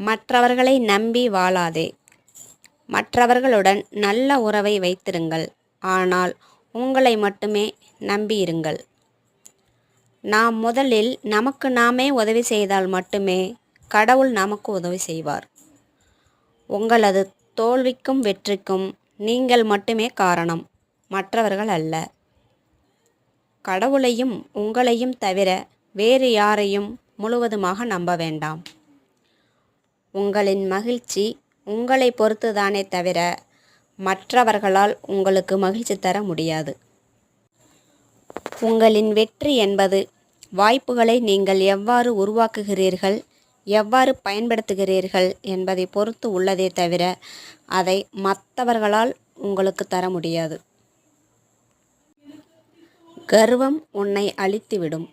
மற்றவர்களை நம்பி வாழாதே. மற்றவர்களுடன் நல்ல உறவை வைத்திருங்கள். ஆனால் உங்களை மட்டுமே நம்பியிருங்கள். நாம் முதலில் நமக்கு நாமே உதவி செய்தால் மட்டுமே கடவுள் நமக்கு உதவி செய்வார். உங்களது தோல்விக்கும் வெற்றிக்கும் நீங்கள் மட்டுமே காரணம். மற்றவர்கள் அல்ல. கடவுளையும் உங்களையும் தவிர வேறு யாரையும் முழுவதுமாக நம்ப வேண்டாம். உங்களின் மகிழ்ச்சி உங்களை பொறுத்துதானே தவிர மற்றவர்களால் உங்களுக்கு மகிழ்ச்சி தர முடியாது. உங்களின் வெற்றி என்பது வாய்ப்புகளை நீங்கள் எவ்வாறு உருவாக்குகிறீர்கள் எவ்வாறு பயன்படுத்துகிறீர்கள் என்பதை பொறுத்து உள்ளதே தவிர அதை மற்றவர்களால் உங்களுக்கு தர முடியாது. கர்வம் உன்னை அழித்துவிடும்.